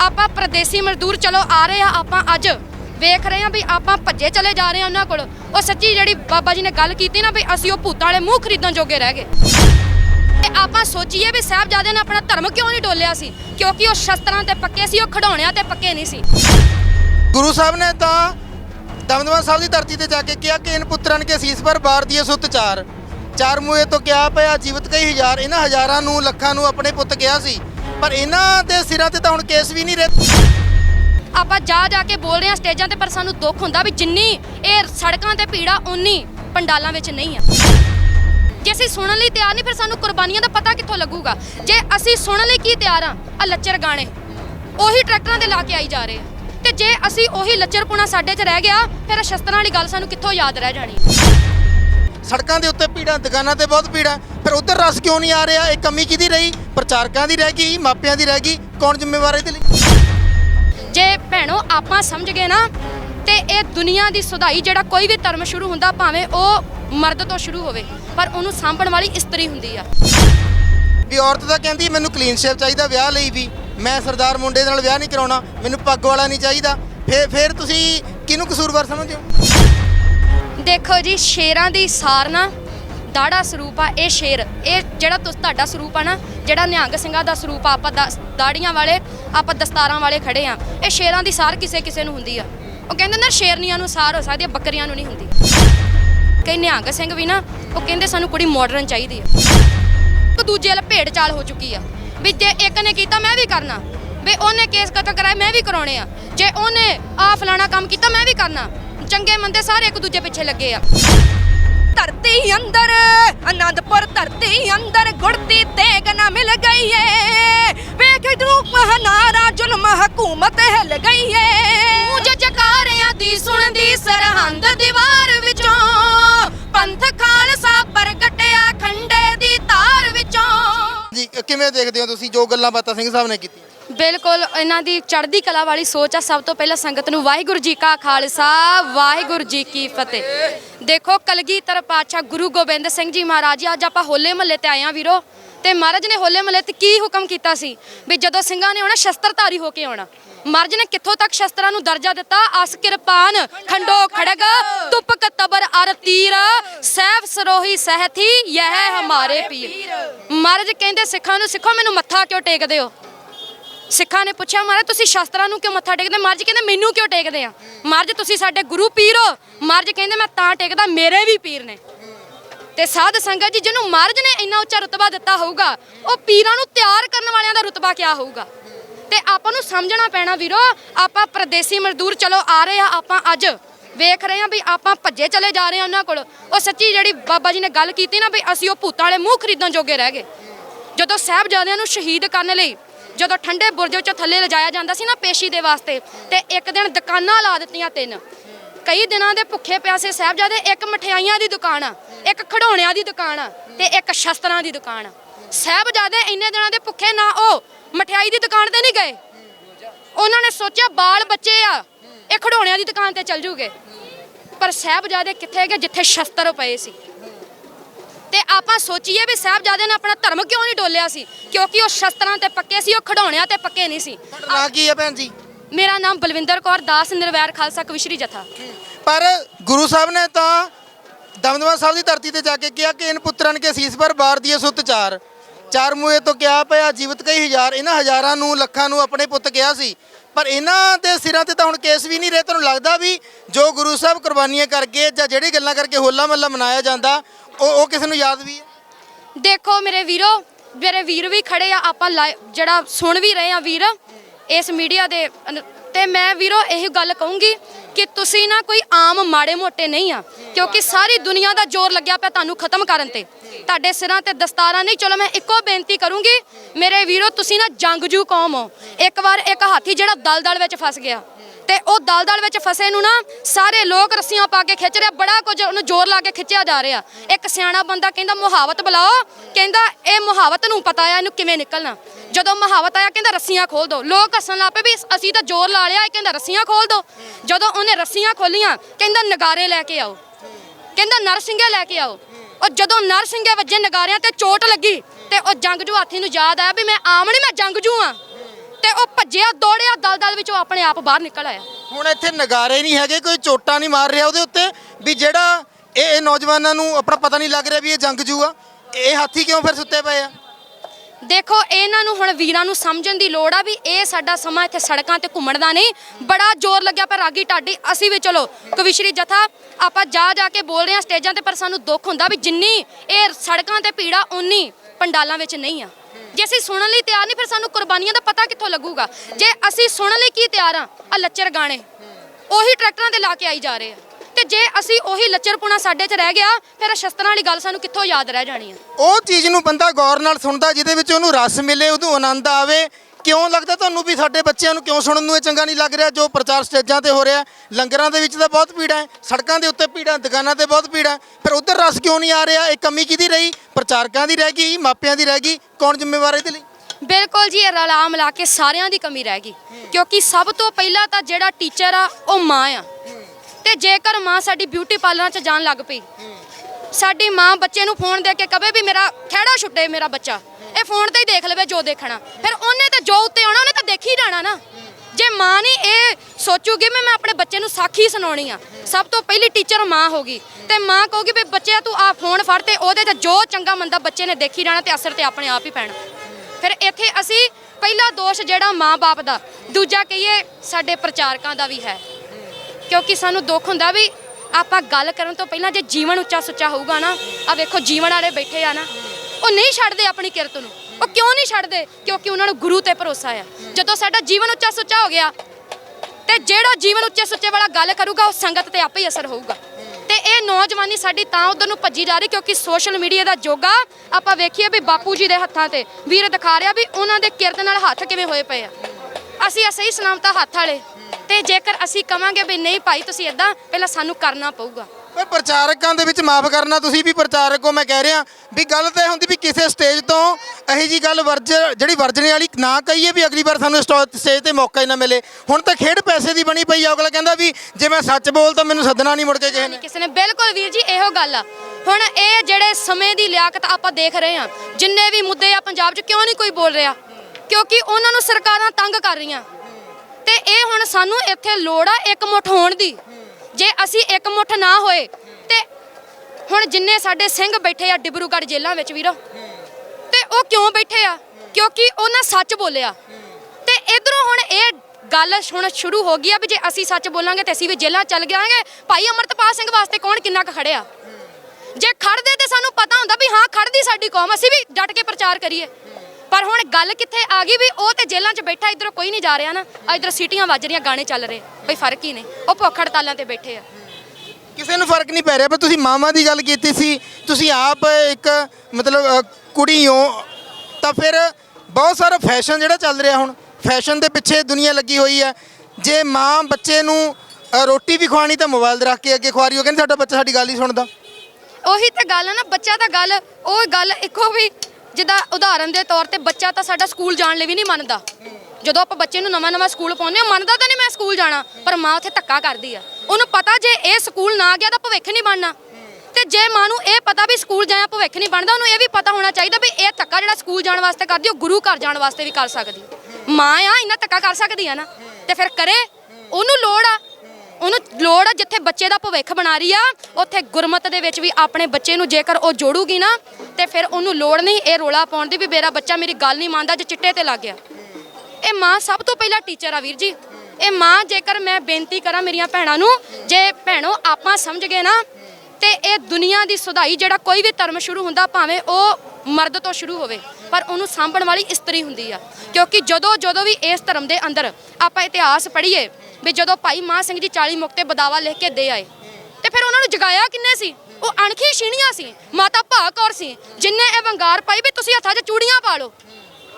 ਆਪਾਂ ਪ੍ਰਦੇਸੀ ਮਜ਼ਦੂਰ ਚਲੋ ਆ ਰਹੇ ਆ ਆਪਾਂ ਅੱਜ ਵੇਖ ਰਹੇ ਆ ਵੀ ਆਪਾਂ ਭੱਜੇ ਚਲੇ ਜਾ ਰਹੇ ਆ ਉਹਨਾਂ ਕੋਲ। ਉਹ ਸੱਚੀ ਜਿਹੜੀ ਬਾਬਾ ਜੀ ਨੇ ਗੱਲ ਕੀਤੀ ਨਾ ਵੀ ਅਸੀਂ ਉਹ ਭੂਤਾਂ ਵਾਲੇ ਮੂੰਹ ਖਰੀਦਣ ਜੋਗੇ ਰਹਿ ਗਏ। ਤੇ ਆਪਾਂ ਸੋਚੀਏ ਵੀ ਸਾਹਿਬਜ਼ਾਦੇ ਨੇ ਆਪਣਾ ਧਰਮ ਕਿਉਂ ਨਹੀਂ ਡੋਲਿਆ ਸੀ? ਕਿਉਂਕਿ ਉਹ ਸ਼ਸਤਰਾਂ ਤੇ ਪੱਕੇ ਸੀ, ਉਹ ਖਿਡੌਣਿਆਂ ਤੇ ਪੱਕੇ ਨਹੀਂ ਸੀ। ਗੁਰੂ ਸਾਹਿਬ ਨੇ ਤਾਂ ਦਮਦਮਾ ਸਾਹਿਬ ਦੀ ਧਰਤੀ ਤੇ ਜਾ ਕੇ ਕਿਹਾ ਕਿ ਇਨ ਪੁੱਤਰਨ ਕੇ ਸੀਸ ਪਰ ਬਾਰ ਦੀਏ ਸੁੱਤ ਚਾਰ। ਚਾਰ ਮੂਏ ਤੋਂ ਕਿਹਾ ਪਿਆ, ਜੀਵਤ ਕਈ ਹਜ਼ਾਰ। ਇਹਨਾਂ ਹਜ਼ਾਰਾਂ ਨੂੰ, ਲੱਖਾਂ ਨੂੰ ਆਪਣੇ ਪੁੱਤ ਕਿਹਾ ਸੀ। ਪਰ ਇਹਨਾਂ ਦੇ ਸਿਰਾਂ ਤੇ ਤਾਂ ਹੁਣ ਕੇਸ ਵੀ ਨਹੀਂ ਰਹੇ ਆਪਾਂ ਜਾ ਜਾ ਕੇ ਬੋਲ ਰਹੇ ਹਾਂ ਸਟੇਜਾਂ ਤੇ, ਪਰ ਸਾਨੂੰ ਦੁੱਖ ਹੁੰਦਾ ਵੀ ਜਿੰਨੀ ਇਹ ਸੜਕਾਂ ਤੇ ਭੀੜਾ ਉਨੀ ਪੰਡਾਲਾਂ ਵਿੱਚ ਨਹੀਂ ਆ ਜੇ ਅਸੀਂ ਸੁਣਨ ਲਈ ਤਿਆਰ ਨਹੀਂ, ਫਿਰ ਸਾਨੂੰ ਕੁਰਬਾਨੀਆਂ ਦਾ ਪਤਾ ਕਿੱਥੋਂ ਲੱਗੂਗਾ? ਜੇ ਅਸੀਂ ਸੁਣਨ ਲਈ ਕੀ ਤਿਆਰ ਆ ਆ ਲੱਚਰ ਗਾਣੇ। ਉਹੀ ਟਰੈਕਟਰਾਂ ਦੇ ਲਾ ਕੇ ਆਈ ਜਾ ਰਹੇ ਆ। ਤੇ ਜੇ ਅਸੀਂ ਉਹੀ ਲੱਚਰਪੁਣਾ ਸਾਡੇ 'ਚ ਰਹਿ ਗਿਆ, ਫਿਰ ਇਹ ਸ਼ਸਤਰਾਂ ਵਾਲੀ ਗੱਲ ਸਾਨੂੰ ਕਿੱਥੋਂ ਯਾਦ ਰਹਿ ਜਾਣੀ? ਸੜਕਾਂ ਦੇ ਉੱਤੇ ਭੀੜਾਂ ਦੁਕਾਨਾਂ ਤੇ ਬਹੁਤ ਭੀੜਾਂ। ਫਿਰ ਉਧਰ ਰਸ ਕਿਉਂ ਨਹੀਂ ਆ ਰਿਹਾ? ਇਹ ਕਮੀ ਕਿਹਦੀ ਰਹੀ? ਪ੍ਰਚਾਰਕਾਂ ਦੀ ਰਹਿ ਗਈ ਮਾਪਿਆਂ ਦੀ ਰਹਿ ਗਈ। ਕੌਣ ਜ਼ਿੰਮੇਵਾਰ ਇਹਦੇ ਲਈ? ਜੇ ਭੈਣੋ ਆਪਾਂ ਸਮਝ ਗਏ ਨਾ ਤੇ ਇਹ ਦੁਨੀਆ ਦੀ ਸੁਧਾਈ ਜਿਹੜਾ ਕੋਈ ਵੀ ਧਰਮ ਸ਼ੁਰੂ ਹੁੰਦਾ ਭਾਵੇਂ ਉਹ ਮਰਦ ਤੋਂ ਸ਼ੁਰੂ ਹੋਵੇ ਪਰ ਉਹਨੂੰ ਸਾਂਭਣ ਵਾਲੀ ਇਸਤਰੀ ਹੁੰਦੀ ਆ। ਵੀ ਔਰਤ ਤਾਂ ਕਹਿੰਦੀ ਮੈਨੂੰ ਕਲੀਨ ਸ਼ੇਪ ਚਾਹੀਦਾ ਵਿਆਹ ਲਈ ਵੀ। ਮੈਂ ਸਰਦਾਰ ਮੁੰਡੇ ਨਾਲ ਵਿਆਹ ਨਹੀਂ ਕਰਾਉਣਾ। ਮੈਨੂੰ ਪੱਗ ਵਾਲਾ ਨਹੀਂ ਚਾਹੀਦਾ। ਫੇਰ ਫੇਰ ਤੁਸੀਂ ਕਿਹਨੂੰ ਕਸੂਰਵਾਰ ਸਮਝਦੇ ਹੋ? ਦੇਖੋ ਜੀ, ਸ਼ੇਰਾਂ ਦੀ ਸਾਰਨਾ ਦਾੜਾ ਸਰੂਪ ਆ, ਇਹ ਸ਼ੇਰ। ਇਹ ਜਿਹੜਾ ਤੁਸ, ਤੁਹਾਡਾ ਸਰੂਪ ਆ ਨਾ, ਜਿਹੜਾ ਨਿਹੰਗ ਸਿੰਘਾਂ ਦਾ ਸਰੂਪ ਆ, ਆਪਾਂ ਦਸ- ਦਾੜੀਆਂ ਵਾਲੇ, ਆਪਾਂ ਦਸਤਾਰਾਂ ਵਾਲੇ ਖੜੇ ਆ। ਇਹ ਸ਼ੇਰਾਂ ਦੀ ਸਾਰ ਕਿਸੇ ਕਿਸੇ ਨੂੰ ਹੁੰਦੀ ਆ। ਉਹ ਕਹਿੰਦੇ ਨਾ ਸ਼ੇਰਨੀਆਂ ਨੂੰ ਸਾਰ ਹੋ ਸਕਦੀ ਆ, ਬੱਕਰੀਆਂ ਨੂੰ ਨਹੀਂ ਹੁੰਦੀ। ਕਈ ਨਿਹੰਗ ਸਿੰਘ ਵੀ ਨਾ, ਉਹ ਕਹਿੰਦੇ ਸਾਨੂੰ ਕੁੜੀ ਮਾਡਰਨ ਚਾਹੀਦੀ ਆ। ਇੱਕ ਦੂਜੇ ਵਾਲ ਭੇਡ ਚਾਲ ਹੋ ਚੁੱਕੀ ਆ। ਵੀ ਜੇ ਇੱਕ ਨੇ ਕੀਤਾ, ਮੈਂ ਵੀ ਕਰਨਾ। ਵੀ ਉਹਨੇ ਕੇਸ ਕਤਲ ਕਰਾਇਆ, ਮੈਂ ਵੀ ਕਰਾਉਣੇ ਆ। ਜੇ ਉਹਨੇ ਆ ਫਲਾਣਾ ਕੰਮ ਕੀਤਾ, ਮੈਂ ਵੀ ਕਰਨਾ। ਚੰਗੇ ਮੰਦੇ ਸਾਰੇ ਇੱਕ ਦੂਜੇ ਪਿੱਛੇ ਲੱਗੇ ਆ। ਧਰਤੀ ਅੰਦਰ ਆਨੰਦਪੁਰ ਧਰਤੀ ਅੰਦਰ ਗੁੜਤੀ ਤੇਗ ਨਾ ਮਿਲ ਗਈ ਏ। ਵੇਖ ਇਧਰੋਂ ਮਹਨਾਰਾ, ਜ਼ੁਲਮ ਹਕੂਮਤ ਹਿਲ ਗਈ ਏ। ਮੂੰਜ ਜਕਾਰਿਆਂ ਦੀ ਸੁਣਦੀ ਸਰਹੰਦ ਦੀਵਾਰ ਵਿੱਚੋਂ, ਪੰਥ ਖਾਲਸਾ ਪ੍ਰਗਟਿਆ ਖੰਡੇ ਦੀ ਤਾਰ ਵਿੱਚੋਂ। ਜੀ ਕਿਵੇਂ ਦੇਖਦੇ ਹੋ ਤੁਸੀਂ ਜੋ ਗੱਲਾਂ ਬਾਤਾਂ ਸਿੰਘ ਸਾਹਿਬ ਨੇ ਕੀਤੀਆਂ? ਬਿਲਕੁਲ, ਇਹਨਾਂ ਦੀ ਚੜ੍ਹਦੀ ਕਲਾ ਵਾਲੀ ਸੋਚ ਆ। ਸਭ ਤੋਂ ਪਹਿਲਾਂ ਸੰਗਤ ਨੂੰ ਵਾਹਿਗੁਰੂ ਜੀ ਕਾ ਖਾਲਸਾ, ਵਾਹਿਗੁਰੂ ਜੀ ਕੀ ਫਤਿਹ। ਦੇਖੋ, ਕਲਗੀਧਰ ਪਾਤਸ਼ਾਹ ਗੁਰੂ ਗੋਬਿੰਦ ਸਿੰਘ ਜੀ ਮਹਾਰਾਜ ਜੀ, ਅੱਜ ਆਪਾਂ ਹੋਲੇ ਮਹੱਲੇ ਤੇ ਆਏ ਆ ਵੀਰੋ। ਤੇ ਮਹਾਰਾਜ ਨੇ ਹੋਲੇ ਮਹੱਲੇ ਤੇ ਕੀ ਹੁਕਮ ਕੀਤਾ ਸੀ? ਵੀ ਜਦੋਂ ਸਿੰਘਾਂ ਨੇ ਆਉਣਾ ਸ਼ਸਤਰਧਾਰੀ ਹੋ ਕੇ ਆਉਣਾ, ਮਹਾਰਾਜ ਨੇ ਕਿੱਥੋਂ ਤੱਕ ਸ਼ਸਤਰਾਂ ਨੂੰ ਦਰਜਾ ਦਿੱਤਾ? ਅਸ ਕਿਰਪਾਨ, ਖੰਡੋ ਖੜਗ, ਤੁਪਕ ਤਬਰ ਅਰ ਤੀਰ ਸੈਫ ਸਰੋਹੀ ਸਹਿਥੀ ਯਹ ਹਮਾਰੇ ਪੀਰ। ਮਹਾਰਾਜ ਕਹਿੰਦੇ, ਸਿੱਖਾਂ ਨੂੰ ਸਿੱਖੋ, ਮੈਨੂੰ ਮੱਥਾ ਕਿਉਂ ਟੇਕਦੇ ਹੋ? ਸਿੱਖਾਂ ਨੇ ਪੁੱਛਿਆ, ਮਹਾਰਾਜ, ਤੁਸੀਂ ਸ਼ਾਸਤਰਾਂ ਨੂੰ ਕਿਉਂ ਮੱਥਾ ਟੇਕਦੇ? ਮਹਾਰਾਜ ਕਹਿੰਦੇ, ਮੈਨੂੰ ਕਿਉਂ ਟੇਕਦੇ ਆ? ਮਹਾਰਾਜ, ਤੁਸੀਂ ਸਾਡੇ ਗੁਰੂ ਪੀਰ ਹੋ। ਮਹਾਰਾਜ ਕਹਿੰਦੇ, ਮੈਂ ਤਾਂ ਟੇਕਦਾ, ਮੇਰੇ ਵੀ ਪੀਰ ਨੇ। ਤੇ ਸਾਧ ਸੰਗਤ ਜੀ, ਜਿਹਨੂੰ ਮਹਾਰਾਜ ਨੇ ਇੰਨਾ ਉੱਚਾ ਰੁਤਬਾ ਦਿੱਤਾ ਹੋਊਗਾ, ਉਹ ਪੀਰਾਂ ਨੂੰ ਤਿਆਰ ਕਰਨ ਵਾਲਿਆਂ ਦਾ ਰੁਤਬਾ ਕਿਆ ਹੋਊਗਾ? ਤੇ ਆਪਾਂ ਨੂੰ ਸਮਝਣਾ ਪੈਣਾ ਵੀਰੋ, ਆਪਾਂ ਪ੍ਰਦੇਸੀ ਮਜ਼ਦੂਰ ਚਲੋ ਆ ਰਹੇ ਆ, ਆਪਾਂ ਅੱਜ ਵੇਖ ਰਹੇ ਆ ਵੀ ਆਪਾਂ ਭੱਜੇ ਚਲੇ ਜਾ ਰਹੇ ਆ ਉਹਨਾਂ ਕੋਲ। ਉਹ ਸੱਚੀ ਜਿਹੜੀ ਬਾਬਾ ਜੀ ਨੇ ਗੱਲ ਕੀਤੀ ਨਾ ਵੀ ਅਸੀਂ ਉਹ ਭੂਤਾਂ ਵਾਲੇ ਮੂੰਹ ਖਰੀਦਣ ਜੋਗੇ ਰਹਿ ਗਏ। ਜਦੋਂ ਸਾਹਿਬਜ਼ਾਦਿਆਂ ਨੂੰ ਸ਼ਹੀਦ ਕਰਨ ਲਈ, ਜਦੋਂ ਠੰਡੇ ਬੁਰਜ ਵਿੱਚੋਂ ਥੱਲੇ ਲਿਜਾਇਆ ਜਾਂਦਾ ਸੀ ਨਾ ਪੇਸ਼ੀ ਦੇ ਵਾਸਤੇ, ਤੇ ਇੱਕ ਦਿਨ ਦੁਕਾਨਾਂ ਲਾ ਦਿੱਤੀਆਂ ਤਿੰਨ। ਕਈ ਦਿਨਾਂ ਦੇ ਭੁੱਖੇ ਪਿਆਸੇ ਸਾਹਿਬਜ਼ਾਦੇ, ਇੱਕ ਮਠਿਆਈਆਂ ਦੀ ਦੁਕਾਨ ਆ, ਇੱਕ ਖਿਡੌਣਿਆਂ ਦੀ ਦੁਕਾਨ ਆ ਤੇ ਇੱਕ ਸ਼ਸਤਰਾਂ ਦੀ ਦੁਕਾਨ ਆ। ਸਾਹਿਬਜ਼ਾਦੇ ਇੰਨੇ ਦਿਨਾਂ ਦੇ ਭੁੱਖੇ ਨਾ ਉਹ ਮਠਿਆਈ ਦੀ ਦੁਕਾਨ ਤੇ ਨਹੀਂ ਗਏ। ਉਹਨਾਂ ਨੇ ਸੋਚਿਆ ਬਾਲ ਬੱਚੇ ਆ, ਇਹ ਖਿਡੌਣਿਆਂ ਦੀ ਦੁਕਾਨ ਤੇ ਚੱਲ ਜੂਗੇ। ਪਰ ਸਾਹਿਬਜ਼ਾਦੇ ਕਿੱਥੇ ਗਏ? ਜਿੱਥੇ ਸ਼ਸਤਰ ਪਏ ਸੀ। ਤੇ ਆਪਾਂ ਸੋਚੀਏ ਵੀ ਸਾਹਿਬਜ਼ਾਦੇ ਨੇ ਆਪਣਾ ਧਰਮ ਕਿਉਂ ਨਹੀਂ ਡੋਲਿਆ ਸੀ? ਕਿਉਂਕਿ ਉਹ ਸ਼ਸਤਰਾਂ ਤੇ ਪੱਕੇ ਸੀ, ਉਹ ਖਿਡੌਣਿਆਂ ਤੇ ਪੱਕੇ ਨਹੀਂ ਸੀ। ਤੁਹਾਡਾ ਨਾਂ ਕੀ ਹੈ ਭੈਣ ਜੀ? ਮੇਰਾ ਨਾਮ ਬਲਵਿੰਦਰ ਕੌਰ ਦਾਸ ਨਿਰਵੈਰ ਖਾਲਸਾ ਕਵਿਸ਼ਰੀ ਜਥਾ। ਪਰ ਗੁਰੂ ਸਾਹਿਬ ਨੇ ਤਾਂ ਦਮਦਮਾ ਸਾਹਿਬ ਦੀ ਧਰਤੀ ਤੇ ਜਾ ਕੇ ਕਿਹਾ ਕਿ ਇਨ ਪੁੱਤਰਨ ਕੇ ਸੀਸ ਪਰ ਬਾਰ ਦੀਏ ਸੁੱਤ ਚਾਰ। ਚਾਰ ਮੂਏ ਤੋਂ ਕਿਹਾ ਪਿਆ ਜੀਵਤ ਕਈ ਹਜ਼ਾਰ। ਇਹਨਾਂ ਹਜ਼ਾਰਾਂ ਨੂੰ ਲੱਖਾਂ ਨੂੰ ਆਪਣੇ ਪੁੱਤ ਕਿਹਾ ਸੀ। ਪਰ ਇਹਨਾਂ ਦੇ ਸਿਰਾਂ ਤੇ ਤਾਂ ਹੁਣ ਕੇਸ ਵੀ ਨਹੀਂ ਰਹੇ। ਤੁਹਾਨੂੰ ਲੱਗਦਾ ਵੀ ਜੋ ਗੁਰੂ ਸਾਹਿਬ ਕੁਰਬਾਨੀਆਂ ਕਰਕੇ ਜਾਂ ਜਿਹੜੀ ਗੱਲਾਂ ਕਰਕੇ ਹੋਲਾ ਮਹੱਲਾ ਮਨਾਇਆ ਜਾਂਦਾ ਉਹ ਉਹ ਕਿਸੇ ਨੂੰ ਯਾਦ ਵੀ ਹੈ? ਦੇਖੋ ਮੇਰੇ ਵੀਰੋ ਮੇਰੇ ਵੀਰ ਵੀ ਖੜੇ ਆ। ਆਪਾਂ ਲਾਈ- ਜਿਹੜਾ ਸੁਣ ਵੀ ਰਹੇ ਆ ਵੀਰ। ਇਸ ਮੀਡੀਆ ਦੇ ਅਨ- ਤੇ ਮੈਂ ਵੀਰੋ ਇਹ ਗੱਲ ਕਹੂੰਗੀ ਕਿ ਤੁਸੀਂ ਨਾ ਕੋਈ ਆਮ ਮਾੜੇ ਮੋਟੇ ਨਹੀਂ ਆ, ਕਿਉਂਕਿ ਸਾਰੀ ਦੁਨੀਆ ਦਾ ਜ਼ੋਰ ਲੱਗਿਆ ਪਿਆ ਤੁਹਾਨੂੰ ਖਤਮ ਕਰਨ ਤੇ। ਤੁਹਾਡੇ ਸਿਰਾਂ ਤੇ ਦਸਤਾਰਾਂ ਨਹੀਂ, ਚਲੋ ਮੈਂ ਇੱਕੋ ਬੇਨਤੀ ਕਰੂੰਗੀ, ਮੇਰੇ ਵੀਰੋ, ਤੁਸੀਂ ਨਾ ਜੰਗਜੂ ਕੌਮ ਹੋ। ਇੱਕ ਵਾਰ ਇੱਕ ਹਾਥੀ ਜਿਹੜਾ ਦਲਦਲ ਵਿੱਚ ਫਸ ਗਿਆ, ਤੇ ਉਹ ਦਲਦਲ ਵਿੱਚ ਫਸੇ ਨੂੰ ਨਾ ਸਾਰੇ ਲੋਕ ਰੱਸੀਆਂ ਪਾ ਕੇ ਖਿੱਚ ਰਿਹਾ, ਬੜਾ ਕੁਝ ਉਹਨੂੰ ਜ਼ੋਰ ਲਾ ਕੇ ਖਿੱਚਿਆ ਜਾ ਰਿਹਾ। ਇੱਕ ਸਿਆਣਾ ਬੰਦਾ ਕਹਿੰਦਾ, ਮੁਹਾਵਤ ਬੁਲਾਓ। ਕਹਿੰਦਾ, ਇਹ ਮੁਹਾਵਤ ਨੂੰ ਪਤਾ ਆ, ਇਹਨੂੰ ਕਿਵੇਂ ਨਿਕਲਣਾ? ਜਦੋਂ ਮੁਹਾਵਤ ਆਇਆ, ਕਹਿੰਦਾ, ਰੱਸੀਆਂ ਖੋਲ ਦੋ। ਲੋਕ ਹੱਸਣ ਲੱਗ ਪਏ ਵੀ ਅਸੀਂ ਤਾਂ ਜ਼ੋਰ ਲਾ ਲਿਆ, ਇਹ ਕਹਿੰਦਾ, ਰੱਸੀਆਂ ਖੋਲ ਦੋ। ਜਦੋਂ ਉਹਨੇ ਰੱਸੀਆਂ ਖੋਲੀਆਂ, ਕਹਿੰਦਾ ਨਗਾਰੇ ਲੈ ਕੇ ਆਓ। ਕਹਿੰਦਾ ਨਰਸਿੰਘੇ ਲੈ ਕੇ ਆਓ। ਉਹ ਜਦੋਂ ਨਰਸਿੰਘੇ ਵੱਜੇ ਨਗਾਰਿਆਂ ਤੇ ਚੋਟ ਲੱਗੀ ਤੇ ਉਹ ਜੰਗਜੂ ਹਾਥੀ ਨੂੰ ਯਾਦ ਆਇਆ ਵੀ ਮੈਂ ਆਮ ਨਹੀਂ ਮੈਂ ਜੰਗਜੂ ਆ ਤੇ ਉਹ ਭੱਜਿਆ, ਦੌੜਿਆ, ਦਲਦਲ ਵਿੱਚੋਂ ਆਪਣੇ ਆਪ ਬਾਹਰ ਨਿਕਲ ਆਇਆ। ਹੁਣ ਇੱਥੇ ਨਗਾਰੇ ਨਹੀਂ ਹੈਗੇ, ਕੋਈ ਚੋਟਾਂ ਨਹੀਂ ਮਾਰ ਰਿਹਾ ਉਹਦੇ ਉੱਤੇ ਵੀ ਜਿਹੜਾ ਇਹ ਇਹ ਨੌਜਵਾਨਾਂ ਨੂੰ ਆਪਣਾ ਪਤਾ ਨਹੀਂ ਲੱਗ ਰਿਹਾ ਵੀ ਇਹ ਜੰਗਜੂ ਆ। ਇਹ ਹਾਥੀ ਕਿਉਂ ਫਿਰ ਸੁੱਤੇ ਪਏ ਆ? ਦੇਖੋ, ਇਹਨਾਂ ਨੂੰ ਹੁਣ ਵੀਰਾਂ ਨੂੰ ਸਮਝਣ ਦੀ ਲੋੜ ਆ ਵੀ ਇਹ ਸਾਡਾ ਸਮਾਂ ਇੱਥੇ ਸੜਕਾਂ ਤੇ ਘੁੰਮਣ ਦਾ ਨਹੀਂ। ਬੜਾ ਜ਼ੋਰ ਲੱਗਿਆ ਪਰ ਰਾਗੀ ਢਾਡੀ। ਅਸੀਂ ਵੀ ਚਲੋ, ਕਵਿਸ਼ਰੀ ਜਥਾ, ਆਪਾਂ ਜਾ ਜਾ ਕੇ ਬੋਲ ਰਹੇ ਹਾਂ ਸਟੇਜਾਂ ਤੇ, ਪਰ ਸਾਨੂੰ ਦੁੱਖ ਹੁੰਦਾ ਵੀ ਜਿੰਨੀ ਇਹ ਸੜਕਾਂ ਤੇ ਭੀੜਾ ਉਨੀ ਪੰਡਾਲਾਂ ਵਿੱਚ ਨਹੀਂ ਆ। ਜੇ ਅਸੀਂ ਸੁਣਨ ਲਈ ਤਿਆਰ ਨਹੀਂ, ਫਿਰ ਸਾਨੂੰ ਕੁਰਬਾਨੀਆਂ ਦਾ ਪਤਾ ਕਿੱਥੋਂ ਲੱਗੂਗਾ? ਜੇ ਅਸੀਂ ਸੁਣਨ ਲਈ ਕੀ ਤਿਆਰ ਆ? ਆ ਲੱਚਰ ਗਾਣੇ। ਉਹੀ ਟਰੈਕਟਰਾਂ ਤੇ ਲਾ ਕੇ ਆਈ ਜਾ ਰਹੇ ਆ। ਤੇ ਜੇ ਅਸੀਂ ਉਹੀ ਲੱਚਰਪੁਣਾ ਸਾਡੇ 'ਚ ਰਹਿ ਗਿਆ ਫਿਰ ਸ਼ਸਤਰਾਂ ਵਾਲੀ ਗੱਲ ਸਾਨੂੰ ਕਿੱਥੋਂ ਯਾਦ ਰਹਿ ਜਾਣੀ ਆ? ਉਹ ਚੀਜ਼ ਨੂੰ ਬੰਦਾ ਗੌਰ ਨਾਲ ਸੁਣਦਾ ਜਿਹਦੇ ਵਿੱਚ ਉਹਨੂੰ ਰਸ ਮਿਲੇ ਉਹਨੂੰ ਆਨੰਦ ਆਵੇ। ਕਿਉਂ ਲੱਗਦਾ ਤੁਹਾਨੂੰ ਵੀ ਸਾਡੇ ਬੱਚਿਆਂ ਨੂੰ ਕਿਉਂ ਸੁਣਨ ਨੂੰ ਇਹ ਚੰਗਾ ਨਹੀਂ ਲੱਗ ਰਿਹਾ ਜੋ ਪ੍ਰਚਾਰ ਸਟੇਜਾਂ ਤੇ ਹੋ ਰਿਹਾ? ਲੰਗਰਾਂ ਦੇ ਵਿੱਚ ਤਾਂ ਬਹੁਤ ਭੀੜ ਹੈ ਸੜਕਾਂ ਦੇ ਉੱਤੇ ਭੀੜਾਂ ਦੁਕਾਨਾਂ ਤੇ ਬਹੁਤ ਭੀੜ ਹੈ। ਫਿਰ ਉਧਰ ਰਸ ਕਿਉਂ ਨਹੀਂ ਆ ਰਿਹਾ? ਇਹ ਕਮੀ ਕਿਹਦੀ ਰਹੀ? ਪ੍ਰਚਾਰਕਾਂ ਦੀ ਰਹਿ ਗਈ ਮਾਪਿਆਂ ਦੀ ਰਹਿ ਗਈ ਕੌਣ ਜ਼ਿੰਮੇਵਾਰ ਹੈ ਇਹਦੇ ਲਈ? ਬਿਲਕੁਲ ਜੀ ਇਹ ਰਲਾ ਮਿਲਾ ਕੇ ਸਾਰਿਆਂ ਦੀ ਕਮੀ ਰਹਿ ਗਈ। ਕਿਉਂਕਿ ਸਭ ਤੋਂ ਪਹਿਲਾਂ ਤਾਂ ਜਿਹੜਾ ਟੀਚਰ ਆ ਉਹ ਮਾਂ ਆ। ਤੇ ਜੇਕਰ ਮਾਂ ਸਾਡੀ ਬਿਊਟੀ ਪਾਰਲਰਾਂ 'ਚ ਜਾਣ ਲੱਗ ਪਈ, ਸਾਡੀ ਮਾਂ ਬੱਚੇ ਨੂੰ ਫੋਨ ਦੇ ਕੇ ਕਵੇ ਵੀ ਮੇਰਾ ਖਹਿੜਾ ਛੁੱਟੇ ਮੇਰਾ ਬੱਚਾ, ਇਹ ਫੋਨ ਤੇ ਹੀ ਦੇਖ ਲਵੇ ਜੋ ਦੇਖਣਾ। ਫਿਰ ਉਹਨੇ ਤਾਂ ਜੋ ਉੱਤੇ ਆਉਣਾ, ਉਹਨੇ ਤਾਂ ਦੇਖ ਹੀ ਜਾਣਾ ਨਾ। ਜੇ ਮਾਂ ਨਹੀਂ ਇਹ ਸੋਚੂਗੀ ਮੈਂ ਮੈਂ ਆਪਣੇ ਬੱਚੇ ਨੂੰ ਸਾਖੀ ਸੁਣਾਉਣੀ ਆ, ਸਭ ਤੋਂ ਪਹਿਲੀ ਟੀਚਰ ਮਾਂ ਹੋਗੀ ਤੇ ਮਾਂ ਕਹੂਗੀ ਵੀ ਬੱਚੇ ਤੂੰ ਆ ਫੋਨ ਫੜ ਤੇ ਉਹਦੇ ਤੇ ਜੋ ਚੰਗਾ ਮੰਦਾ ਬੱਚੇ ਨੇ ਦੇਖੀ ਜਾਣਾ ਤੇ ਅਸਰ ਤੇ ਆਪਣੇ ਆਪ ਹੀ ਪੈਣਾ। ਫਿਰ ਇੱਥੇ ਅਸੀਂ ਪਹਿਲਾ ਦੋਸ਼ ਜਿਹੜਾ ਮਾਂ-ਬਾਪ ਦਾ, ਦੂਜਾ ਕਹੀਏ ਸਾਡੇ ਪ੍ਰਚਾਰਕਾਂ ਦਾ ਵੀ ਹੈ। ਕਿਉਂਕਿ ਸਾਨੂੰ ਦੁੱਖ ਹੁੰਦਾ ਵੀ ਆਪਾਂ ਗੱਲ ਕਰਨ ਤੋਂ ਪਹਿਲਾਂ ਜੇ ਜੀਵਨ ਉੱਚਾ ਸੁੱਚਾ ਹੋਊਗਾ ਨਾ ਆ ਵੇਖੋ ਜੀਵਨ ਵਾਲੇ ਬੈਠੇ ਆ ਨਾ, ਉਹ ਨਹੀਂ ਛੱਡਦੇ ਆਪਣੀ ਕਿਰਤ ਨੂੰ। ਉਹ ਕਿਉਂ ਨਹੀਂ ਛੱਡਦੇ? ਕਿਉਂਕਿ ਉਹਨਾਂ ਨੂੰ ਗੁਰੂ ਤੇ ਭਰੋਸਾ ਆ। ਜਦੋਂ ਸਾਡਾ ਜੀਵਨ ਉੱਚਾ ਸੁੱਚਾ ਹੋ ਗਿਆ, ਤੇ ਜਿਹੜਾ ਜੀਵਨ ਉੱਚੇ ਸੁੱਚੇ ਵਾਲਾ ਗੱਲ ਕਰੂਗਾ, ਉਹ ਸੰਗਤ ਤੇ ਆਪੇ ਹੀ ਅਸਰ ਹੋਊਗਾ। ਤੇ ਇਹ ਨੌਜਵਾਨੀ ਸਾਡੀ ਤਾਂ ਉਧਰ ਨੂੰ ਭੱਜੀ ਜਾ ਰਹੀ, ਕਿਉਂਕਿ ਸੋਸ਼ਲ ਮੀਡੀਆ ਦਾ ਜੋਗਾ ਆਪਾਂ ਵੇਖੀਏ ਵੀ ਬਾਪੂ ਜੀ ਦੇ ਹੱਥਾਂ ਤੇ, ਵੀਰ ਦਿਖਾ ਰਿਹਾ ਵੀ ਉਹਨਾਂ ਦੇ ਕਿਰਤ ਨਾਲ ਹੱਥ ਕਿਵੇਂ ਹੋਏ ਪਏ ਆ। ਅਸੀਂ ਆ ਸਹੀ ਸਲਾਮਤਾ ਹੱਥ ਵਾਲੇ। ਤੇ ਜੇਕਰ ਅਸੀਂ ਕਵਾਂਗੇ ਵੀ ਨਹੀਂ ਭਾਈ ਤੁਸੀਂ ਇਦਾਂ ਪਹਿਲਾਂ ਸਾਨੂੰ ਕਰਨਾ ਪਊਗਾ। ਪਰ ਪ੍ਰਚਾਰਕਾਂ ਦੇ ਵਿੱਚ ਮਾਫ ਕਰਨਾ ਤੁਸੀਂ ਵੀ ਪ੍ਰਚਾਰਕ ਹੋ ਮੈਂ ਕਹਿ ਰਿਹਾ ਵੀ ਗੱਲ ਤਾਂ ਇਹ ਹੁੰਦੀ ਵੀ ਕਿਸੇ ਸਟੇਜ ਤੋਂ ਇਹੀ ਜੀ ਗੱਲ ਵਰਜ ਜਿਹੜੀ ਵਰਜਣੇ ਵਾਲੀ ਨਾ ਕਹੀਏ ਵੀ ਅਗਲੀ ਵਾਰ ਸਾਨੂੰ ਸਟੇਜ ਤੇ ਮੌਕਾ ਹੀ ਨਾ ਮਿਲੇ। ਹੁਣ ਤਾਂ ਖੇਡ ਪੈਸੇ ਦੀ ਬਣੀ ਪਈ ਆ ਅਗਲਾ ਕਹਿੰਦਾ ਵੀ ਜੇ ਮੈਂ ਸੱਚ ਬੋਲ ਤਾਂ ਮੈਨੂੰ ਸੱਦਣਾ ਨਹੀਂ ਮੁੜ ਕੇ ਕਿਸੇ ਨੇ। ਕਿਸੇ ਨੇ ਬਿਲਕੁਲ ਵੀਰ ਜੀ ਇਹੋ ਗੱਲ ਆ। ਹੁਣ ਇਹ ਜਿਹੜੇ ਸਮੇਂ ਦੀ ਲਿਆਕਤ ਆਪਾਂ ਦੇਖ ਰਹੇ ਹਾਂ ਜਿੰਨੇ ਵੀ ਮੁੱਦੇ ਆ ਪੰਜਾਬ 'ਚ ਕਿਉਂ ਨਹੀਂ ਕੋਈ ਬੋਲ ਰਿਹਾ? ਕਿਉਂਕਿ ਉਹਨਾਂ ਨੂੰ ਸਰਕਾਰਾਂ ਤੰਗ ਕਰ ਰਹੀਆਂ। ਤੇ ਇਹ ਹੁਣ ਸਾਨੂੰ ਇੱਥੇ ਲੋੜ ਆ ਇੱਕ ਮੁੱਠ ਹੋਣ ਦੀ। ਜੇ ਅਸੀਂ ਇੱਕ ਮੁੱਠ ਨਾ ਹੋਏ, ਤੇ ਹੁਣ ਜਿੰਨੇ ਸਾਡੇ ਸਿੰਘ ਬੈਠੇ ਆ ਡਿਬਰੂਗੜ੍ਹ ਜੇਲ੍ਹਾਂ ਵਿੱਚ ਵੀਰੋ, ਤੇ ਉਹ ਕਿਉਂ ਬੈਠੇ ਆ? ਕਿਉਂਕਿ ਉਹਨਾਂ ਸੱਚ ਬੋਲਿਆ। ਤੇ ਇਧਰੋਂ ਹੁਣ ਇਹ ਗੱਲ ਹੁਣ ਸ਼ੁਰੂ ਹੋ ਗਈ ਆ ਵੀ ਜੇ ਅਸੀਂ ਸੱਚ ਬੋਲਾਂਗੇ ਤੇ ਅਸੀਂ ਵੀ ਜੇਲ੍ਹਾਂ ਚੱਲ ਜਾਵਾਂਗੇ ਭਾਈ ਅਮਰਤਪਾਲ ਸਿੰਘ ਵਾਸਤੇ ਕੌਣ ਕਿੰਨਾ ਕੁ ਖੜਿਆ? ਜੇ ਖੜਦੇ ਤੇ ਸਾਨੂੰ ਪਤਾ ਹੁੰਦਾ ਵੀ ਹਾਂ ਖੜਦੀ ਸਾਡੀ ਕੌਮ, ਅਸੀਂ ਵੀ ਡਟ ਕੇ ਪ੍ਰਚਾਰ ਕਰੀਏ। ਪਰ ਹੁਣ ਗੱਲ ਕਿੱਥੇ ਆ ਗਈ ਵੀ ਉਹ ਤੇ ਜੇਲ੍ਹਾਂ 'ਚ ਬੈਠਾ ਇਧਰੋਂ ਕੋਈ ਨਹੀਂ ਜਾ ਰਿਹਾ ਨਾ। ਇਧਰ ਸੀਟੀਆਂ ਵੱਜ ਰਹੀਆਂ ਗਾਣੇ ਚੱਲ ਰਹੇ। ਕੋਈ ਫ਼ਰਕ ਹੀ ਨਹੀਂ ਉਹ ਭੁੱਖ ਹੜਤਾਲਾਂ ਤੇ ਬੈਠੇ ਆ। ਕਿਸੇ ਨੂੰ ਫ਼ਰਕ ਨਹੀਂ ਪੈ ਰਿਹਾ ਪਰ ਤੁਸੀਂ ਮਾਮਾ ਦੀ ਗੱਲ ਕੀਤੀ ਸੀ। ਤੁਸੀਂ ਆਪ ਇੱਕ ਮਤਲਬ ਕੁੜੀ ਹੋ ਤਾਂ ਫਿਰ ਬਹੁਤ ਸਾਰਾ ਫੈਸ਼ਨ ਜਿਹੜਾ ਚੱਲ ਰਿਹਾ ਹੁਣ। ਫੈਸ਼ਨ ਦੇ ਪਿੱਛੇ ਦੁਨੀਆ ਲੱਗੀ ਹੋਈ ਹੈ। ਜੇ ਮਾਂ ਬੱਚੇ ਨੂੰ ਰੋਟੀ ਵੀ ਖਵਾਣੀ ਤਾਂ ਮੋਬਾਈਲ ਦੇ ਰੱਖ ਕੇ ਅੱਗੇ ਖਵਾ ਰਹੀ ਹੋ ਕਹਿੰਦੇ ਸਾਡਾ ਬੱਚਾ ਸਾਡੀ ਗੱਲ ਹੀ ਸੁਣਦਾ। ਉਹੀ ਤਾਂ ਗੱਲ ਹੈ ਨਾ ਬੱਚਾ ਤਾਂ ਗੱਲ ਉਹ ਗੱਲ ਇੱਕੋ ਵੀ ਜਿੱਦਾਂ ਉਦਾਹਰਨ ਦੇ ਤੌਰ ਤੇ ਬੱਚਾ ਤਾਂ ਸਾਡਾ ਸਕੂਲ ਜਾਣ ਲਈ ਵੀ ਨਹੀਂ ਮੰਨਦਾ। ਜਦੋਂ ਆਪਾਂ ਬੱਚੇ ਨੂੰ ਨਵਾਂ ਨਵਾਂ ਸਕੂਲ ਪਾਉਂਦੇ ਹਾਂ, ਮੰਨਦਾ ਤਾਂ ਨਹੀਂ ਮੈਂ ਸਕੂਲ ਜਾਣਾ, ਪਰ ਮਾਂ ਉੱਥੇ ਧੱਕਾ ਕਰਦੀ ਆ। ਉਹਨੂੰ ਪਤਾ ਜੇ ਇਹ ਸਕੂਲ ਨਾ ਗਿਆ ਤਾਂ ਭਵਿੱਖ ਨਹੀਂ ਬਣਨਾ। ਤੇ ਜੇ ਮਾਂ ਨੂੰ ਇਹ ਪਤਾ ਵੀ ਸਕੂਲ ਜਾਇਆ ਭਵਿੱਖ ਨਹੀਂ ਬਣਦਾ, ਉਹਨੂੰ ਇਹ ਵੀ ਪਤਾ ਹੋਣਾ ਚਾਹੀਦਾ ਵੀ ਇਹ ਧੱਕਾ ਜਿਹੜਾ ਸਕੂਲ ਜਾਣ ਵਾਸਤੇ ਕਰਦੀ, ਉਹ ਗੁਰੂ ਘਰ ਜਾਣ ਵਾਸਤੇ ਵੀ ਕਰ ਸਕਦੀ। ਮਾਂ ਆ, ਇੰਨਾ ਧੱਕਾ ਕਰ ਸਕਦੀ ਆ ਨਾ। ਤੇ ਫਿਰ ਕਰੇ, ਉਹਨੂੰ ਲੋੜ ਆ ਉਹਨੂੰ ਲੋੜ ਆ ਜਿੱਥੇ ਬੱਚੇ ਦਾ ਭਵਿੱਖ ਬਣਾ ਰਹੀ ਆ, ਉੱਥੇ ਗੁਰਮਤ ਦੇ ਵਿੱਚ ਵੀ ਆਪਣੇ ਬੱਚੇ ਨੂੰ ਜੇਕਰ ਉਹ ਜੋੜੂਗੀ ਨਾ, ਤੇ ਫਿਰ ਉਹਨੂੰ ਲੋੜ ਨਹੀਂ ਇਹ ਰੋਲਾ ਪਾਉਣ ਦੀ ਵੀ ਮੇਰਾ ਬੱਚਾ ਮੇਰੀ ਗੱਲ ਨਹੀਂ ਮੰਨਦਾ ਜੇ ਚਿੱਟੇ ਤੇ ਲੱਗ ਗਿਆ। ਇਹ ਮਾਂ ਸਭ ਤੋਂ ਪਹਿਲਾਂ ਟੀਚਰ ਆ ਵੀਰ ਜੀ। ਇਹ ਮਾਂ ਜੇਕਰ ਮੈਂ ਬੇਨਤੀ ਕਰਾਂ ਮੇਰੀਆਂ ਭੈਣਾਂ ਨੂੰ, ਜੇ ਭੈਣੋ ਆਪਾਂ ਸਮਝ ਗਏ ਨਾ, ਤੇ ਇਹ ਦੁਨੀਆ ਦੀ ਸੁਧਾਈ ਜਿਹੜਾ ਕੋਈ ਵੀ ਧਰਮ ਸ਼ੁਰੂ ਹੁੰਦਾ ਭਾਵੇਂ ਉਹ ਮਰਦ ਤੋਂ ਸ਼ੁਰੂ ਹੋਵੇ, ਪਰ ਉਹਨੂੰ ਸਾਂਭਣ ਵਾਲੀ ਇਸਤਰੀ ਹੁੰਦੀ ਆ। ਕਿਉਂਕਿ ਜਦੋਂ ਜਦੋਂ ਵੀ ਇਸ ਧਰਮ ਦੇ ਅੰਦਰ ਆਪਾਂ ਇਤਿਹਾਸ ਪੜ੍ਹੀਏ ਵੀ ਜਦੋਂ ਭਾਈ ਮਾਂ ਸਿੰਘ ਜੀ 40 ਮੁਕਤੇ ਬਦਾਵਾ ਲਿਖ ਕੇ ਦੇ ਆਏ, ਤੇ ਫਿਰ ਉਹਨਾਂ ਨੂੰ ਜਗਾਇਆ ਕਿੰਨੇ ਸੀ? ਉਹ ਅਣਖੀ ਛੀਣੀਆਂ ਸੀ, ਮਾਤਾ ਭਾ ਕੌਰ ਸੀ ਜਿਨਨੇ ਇਹ ਵੰਗਾਰ ਪਾਈ ਵੀ ਤੁਸੀਂ ਹੱਥਾਂ 'ਚ ਚੂੜੀਆਂ ਪਾ ਲਓ।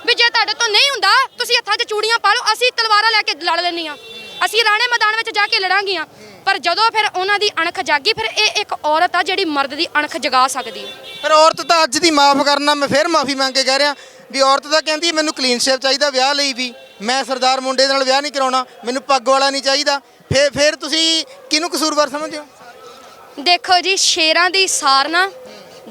ਵੀ ਜੇ ਤੁਹਾਡੇ ਤੋਂ ਨਹੀਂ ਹੁੰਦਾ, ਤੁਸੀਂ ਹੱਥਾਂ 'ਚ ਚੂੜੀਆਂ ਪਾ ਲਓ, ਅਸੀਂ ਤਲਵਾਰਾਂ ਲੈ ਕੇ ਲੜ ਲੈਣੀਆਂ ਅਸੀਂ ਰਾਣੇ ਮੈਦਾਨ ਵਿੱਚ ਜਾ ਕੇ ਲੜਾਂਗੀਆਂ ਪਰ ਜਦੋਂ ਫਿਰ ਉਹਨਾਂ ਦੀ ਅਣਖ ਜਾਗੀ, ਫਿਰ ਇਹ ਇੱਕ ਔਰਤ ਆ ਜਿਹੜੀ ਮਰਦ ਦੀ ਅਣਖ ਜਗਾ ਸਕਦੀ ਹੈ। ਪਰ ਔਰਤ ਤਾਂ ਅੱਜ ਦੀ ਮਾਫ ਕਰਨਾ, ਮੈਂ ਫਿਰ ਮਾਫੀ ਮੰਗ ਕੇ ਕਹਿ ਰਿਹਾ। ਵੀ ਔਰਤ ਤਾਂ ਕਹਿੰਦੀ ਹੈ, ਮੈਨੂੰ ਕਲੀਨ ਸ਼ੇਪ ਚਾਹੀਦਾ ਵਿਆਹ ਲਈ ਵੀ। ਮੈਂ ਸਰਦਾਰ ਮੁੰਡੇ ਦੇ ਨਾਲ ਵਿਆਹ ਨਹੀਂ ਕਰਾਉਣਾ ਮੈਨੂੰ ਪੱਗ ਵਾਲਾ ਨਹੀਂ ਚਾਹੀਦਾ। ਫਿਰ ਫਿਰ ਤੁਸੀਂ ਕਿਹਨੂੰ ਕਸੂਰਵਾਰ ਸਮਝਦੇ ਹੋ? ਦੇਖੋ ਜੀ ਸ਼ੇਰਾਂ ਦੀ ਸਾਰ ਨਾ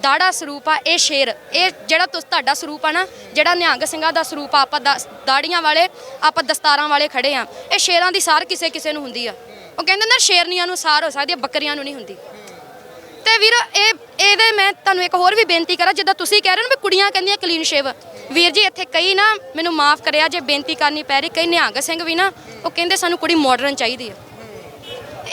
ਦਾੜਾ ਸਰੂਪ ਆ ਇਹ ਸ਼ੇਰ। ਇਹ ਜਿਹੜਾ ਤੁਸ ਤੁਹਾਡਾ ਸਰੂਪ ਆ ਨਾ ਜਿਹੜਾ ਨਿਹੰਗ ਸਿੰਘਾਂ ਦਾ ਸਰੂਪ ਆ ਆਪਾਂ ਦਾ- ਦਾੜੀਆਂ ਵਾਲੇ ਆਪਾਂ ਦਸਤਾਰਾਂ ਵਾਲੇ ਖੜੇ ਆ। ਇਹ ਸ਼ੇਰਾਂ ਦੀ ਸਾਰ ਕਿਸੇ ਕਿਸੇ ਨੂੰ ਹੁੰਦੀ ਆ। ਉਹ ਕਹਿੰਦੇ ਨਾ ਸ਼ੇਰਨੀਆਂ ਨੂੰ ਸਾਰ ਹੋ ਸਕਦੀ ਆ ਬੱਕਰੀਆਂ ਨੂੰ ਨਹੀਂ ਹੁੰਦੀ। ਤੇ ਵੀਰ, ਇਹ, ਇਹਦੇ ਮੈਂ ਤੁਹਾਨੂੰ ਇੱਕ ਹੋਰ ਵੀ ਬੇਨਤੀ ਕਰਾਂ, ਜਿੱਦਾਂ ਤੁਸੀਂ ਕਹਿ ਰਹੇ ਹੋ ਨਾ ਵੀ ਕੁੜੀਆਂ ਕਹਿੰਦੀਆਂ ਕਲੀਨ ਸ਼ੇਵ ਵੀਰ ਜੀ, ਇੱਥੇ ਕਈ ਨਾ ਮੈਨੂੰ ਮਾਫ ਕਰਿਆ, ਜੇ ਬੇਨਤੀ ਕਰਨੀ ਪੈ ਰਹੀ, ਕਈ ਨਿਹੰਗ ਸਿੰਘ ਵੀ ਨਾ, ਉਹ ਕਹਿੰਦੇ ਸਾਨੂੰ ਕੁੜੀ ਮਾਡਰਨ ਚਾਹੀਦੀ ਹੈ।